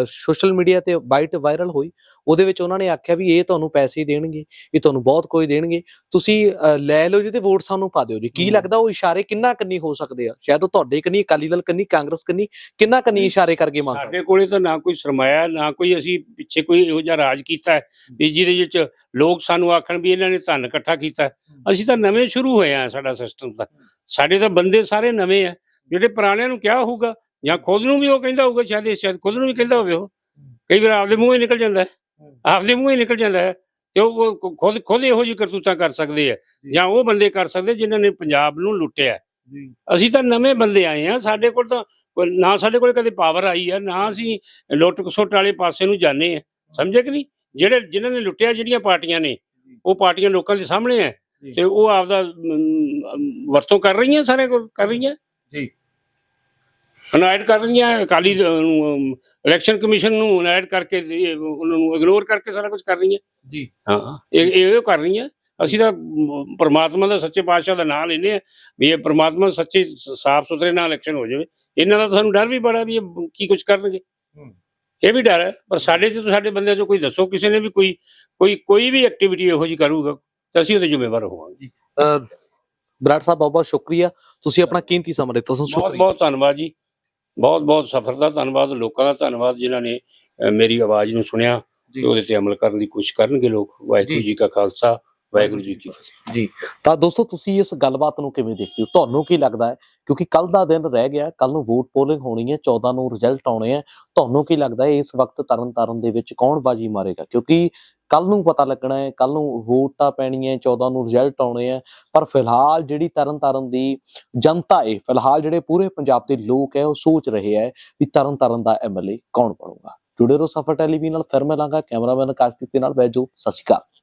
ਸੋਸ਼ਲ ਮੀਡੀਆ ਤੇ ਬਾਈਟ ਵਾਇਰਲ ਹੋਈ। ਉਹਦੇ ਵਿੱਚ ਉਹਨਾਂ ਨੇ ਆਖਿਆ ਵੀ ਇਹ ਤੁਹਾਨੂੰ ਪੈਸੇ ਦੇਣਗੇ ਇਹ ਤੁਹਾਨੂੰ ਬਹੁਤ ਕੁਝ ਦੇਣਗੇ। ਤੁਸੀਂ ਲੈ ਲਓ ਜੀ ਤੇ ਵੋਟ ਸਾਨੂੰ ਪਾ ਦਿਓ ਜੀ। ਕੀ। ਲੱਗਦਾ ਉਹ ਇਸ਼ਾਰੇ ਕਿੰਨਾ ਕੰਨੀ ਹੋ ਸਕਦੇ ਆ? ਸ਼ਾਇਦ ਉਹ ਤੁਹਾਡੇ ਕੰਨੀ ਅਕਾਲੀ ਦਲ ਕੰਨੀ ਕਾਂਗਰਸ ਕੰਨੀ ਕਿੰਨਾ ਕੰਨੀ ਇਸ਼ਾਰੇ ਕਰਕੇ ਮੰਨ ਸਕਦੇ? ਸਾਡੇ ਕੋਲੇ ਤਾਂ ਨਾ ਕੋਈ ਸਰਮਾਇਆ ਨਾ ਕੋਈ ਅਸੀਂ ਪਿੱਛੇ ਕੋਈ ਇਹੋ ਜਿਹਾ ਰਾਜ ਕੀਤਾ ਹੈ ਵੀ ਜਿਹਦੇ ਵਿੱਚ ਲੋਕ ਸਾਨੂੰ ਆਖਣ ਵੀ ਇਹਨਾਂ ਨੇ ਧਨ ਇਕੱਠਾ ਕੀਤਾ। ਅਸੀਂ ਤਾਂ ਨਵੇਂ ਸ਼ੁਰੂ ਹੋਏ ਆ ਸਾਡਾ ਸਿਸਟਮ ਤਾਂ। ਸਾਡੇ ਤਾਂ ਬੰਦੇ ਸਾਰੇ ਨਵੇਂ ਆ। ਜਿਹੜੇ ਪੁਰਾਣਿਆਂ ਨੂੰ ਕਿਹਾ ਹੋਊਗਾ ਜਾਂ ਖੁਦ ਨੂੰ ਵੀ ਉਹ ਕਹਿੰਦਾ ਹੋਊਗਾ ਸ਼ਾਇਦ ਸ਼ਾਇਦ ਖੁਦ ਨੂੰ ਵੀ ਕਹਿੰਦਾ ਹੋਵੇ ਉਹ। ਕਈ ਵਾਰ ਆਪਦੇ ਮੂੰਹੋਂ ਹੀ ਨਿਕਲ ਜਾਂਦਾ ਹੈ। ਆਪਦੇ ਮੂੰਹੋਂ ਹੀ ਨਿਕਲ ਜਾਂਦਾ ਹੈ ਤੇ ਉਹ ਖੁਦ ਖੁਦ ਇਹੋ ਜਿਹੀ ਕਰਤੂਤਾਂ ਕਰ ਸਕਦੇ ਆ ਜਾਂ। ਉਹ ਬੰਦੇ ਕਰ ਸਕਦੇ ਜਿਨ੍ਹਾਂ ਨੇ ਪੰਜਾਬ ਨੂੰ ਲੁੱਟਿਆ ਅਸੀਂ ਤਾਂ ਨਵੇਂ ਬੰਦੇ ਆਏ ਆ ਸਾਡੇ ਕੋਲ ਤਾਂ ਨਾ ਸਾਡੇ ਕੋਲ ਕਦੇ ਪਾਵਰ ਆਈ ਆ ਨਾ ਅਸੀਂ ਲੁੱਟ ਖਸੁੱਟ ਵਾਲੇ ਪਾਸੇ ਨੂੰ ਜਾਂਦੇ ਆ ਸਮਝੇ ਕਿ ਨਹੀਂ? ਜਿਹੜੇ ਜਿਨ੍ਹਾਂ ਨੇ ਲੁੱਟਿਆ ਜਿਹੜੀਆਂ ਪਾਰਟੀਆਂ ਨੇ ਉਹ ਪਾਰਟੀਆਂ ਲੋਕਾਂ ਦੇ ਸਾਹਮਣੇ ਆ। ਤੇ ਉਹ ਆਪਦਾ ਵਰਤੋਂ ਕਰ ਰਹੀਆਂ ਸਾਰੇ ਕਰ ਰਹੀਆਂ? ਜੀ। ਅਨਾਇਡ ਕਰ ਰਹੀਆਂ ਅਕਾਲੀ ਇਲੈਕਸ਼ਨ ਕਮਿਸ਼ਨ ਨੂੰ ਅਨਾਇਡ ਕਰਕੇ ਇਹ ਉਹਨਾਂ ਨੂੰ ਇਗਨੋਰ ਕਰਕੇ ਸਾਰਾ ਕੁਝ ਕਰ ਰਹੀਆਂ ਜੀ ਹਾਂ ਇਹ ਇਹ ਕਰ ਰਹੀਆਂ ਅਸੀਂ ਤਾਂ ਪ੍ਰਮਾਤਮਾ ਦਾ ਸੱਚੇ ਪਾਤਸ਼ਾਹ ਦਾ ਨਾਮ ਲੈਨੇ ਆ ਵੀ ਇਹ ਪ੍ਰਮਾਤਮਾ ਸੱਚੇ ਸਾਫ਼ ਸੁਥਰੇ ਨਾਲ ਇਲੈਕਸ਼ਨ ਹੋ ਜਾਵੇ ਇਹਨਾਂ ਦਾ ਤਾਂ ਸਾਨੂੰ ਡਰ ਵੀ ਬੜਾ ਵੀ ਇਹ ਕੀ ਕੁਝ ਕਰਨਗੇ। ਇਹ ਵੀ ਡਰ ਹੈ ਪਰ ਸਾਡੇ ਚ ਸਾਡੇ ਬੰਦਿਆਂ ਚੋਂ ਕੋਈ ਦੱਸੋ ਕਿਸੇ ਨੇ ਵੀ ਕੋਈ ਕੋਈ ਕੋਈ ਵੀ ਐਕਟੀਵਿਟੀ ਇਹੋ ਜੀ ਕਰੂਗਾ ਤਾਂ ਅਸੀਂ ਉਹਦੇ ਜ਼ਿੰਮੇਵਾਰ ਹੋਵਾਂਗੇ ਬਰਾੜ ਸਾਹਿਬ ਬਹੁਤ ਬਹੁਤ ਸ਼ੁਕਰੀਆ ਤੁਸੀਂ ਆਪਣਾ ਕੀਮਤੀ ਸਮਾਂ ਦਿੱਤਾ ਤੁਹਾਨੂੰ ਬਹੁਤ ਬਹੁਤ ਧੰਨਵਾਦ ਜੀ ਬਹੁਤ ਬਹੁਤ ਸਫਰ ਦਾ ਧੰਨਵਾਦ ਲੋਕਾਂ ਦਾ ਧੰਨਵਾਦ ਜਿਨ੍ਹਾਂ ਨੇ ਮੇਰੀ ਆਵਾਜ਼ ਨੂੰ ਸੁਣਿਆ। ਤੇ ਉਹਦੇ ਤੇ ਅਮਲ ਕਰਨ ਦੀ ਕੋਸ਼ਿਸ਼ ਕਰਨਗੇ ਲੋਕ। ਵਾਹਿਗੁਰੂ ਜੀ। ਕਾ ਖਾਲਸਾ ਵਾਹਿਗੁਰੂ ਜੀ ਕੀ ਫਤਿਹ। ਜੀ। ਤਾਂ ਦੋਸਤੋ ਤੁਸੀਂ ਇਸ ਗੱਲਬਾਤ ਨੂੰ ਕਿਵੇਂ ਦੇਖਦੇ ਹੋ? ਤੁਹਾਨੂੰ ਕੀ ਲੱਗਦਾ ਹੈ? ਕਿਉਂਕਿ ਕੱਲ ਦਾ ਦਿਨ ਰਹਿ ਗਿਆ ਕੱਲ ਨੂੰ ਵੋਟ ਪੋਲਿੰਗ ਹੋਣੀ ਹੈ 14 ਨੂੰ ਰਿਜ਼ਲਟ ਆਉਣੇ ਆ ਤੁਹਾਨੂੰ ਕੀ ਲੱਗਦਾ ਹੈ ਇਸ ਵਕਤ ਤਰਨ ਤਾਰਨ ਦੇ ਵਿੱਚ ਕੌਣ ਬਾਜੀ ਮਾਰੇਗਾ? ਕਿਉਂਕਿ ਕੱਲ ਨੂੰ ਪਤਾ ਲੱਗਣਾ ਹੈ ਕੱਲ ਨੂੰ ਵੋਟਾਂ ਪੈਣੀਆਂ 14 ਨੂੰ ਰਿਜ਼ਲਟ ਆਉਣੇ ਆ ਪਰ ਫਿਲਹਾਲ ਜਿਹੜੀ ਤਰਨ ਤਾਰਨ ਦੀ ਜਨਤਾ ਹੈ, ਫਿਲਹਾਲ ਜਿਹੜੇ ਪੂਰੇ ਪੰਜਾਬ ਦੇ ਲੋਕ ਹੈ, ਉਹ ਸੋਚ ਰਹੇ ਹੈ ਵੀ ਤਰਨ ਤਾਰਨ ਦਾ ਐਮਐਲਏ ਕੌਣ ਬਣੂਗਾ। ਜੁੜੇ ਰਹੋ ਸਫਰ ਟੈਲੀਵਿਜ਼ਨ ਨਾਲ, ਫਿਰ ਮਿਲਾਂਗਾ ਕੈਮਰਾਮੈਨ ਕਾਸ਼ਦੀਪ ਦੇ ਨਾਲ ਬੈਜੋ ਸਤਿ ਸ਼੍ਰੀ ਅਕਾਲ।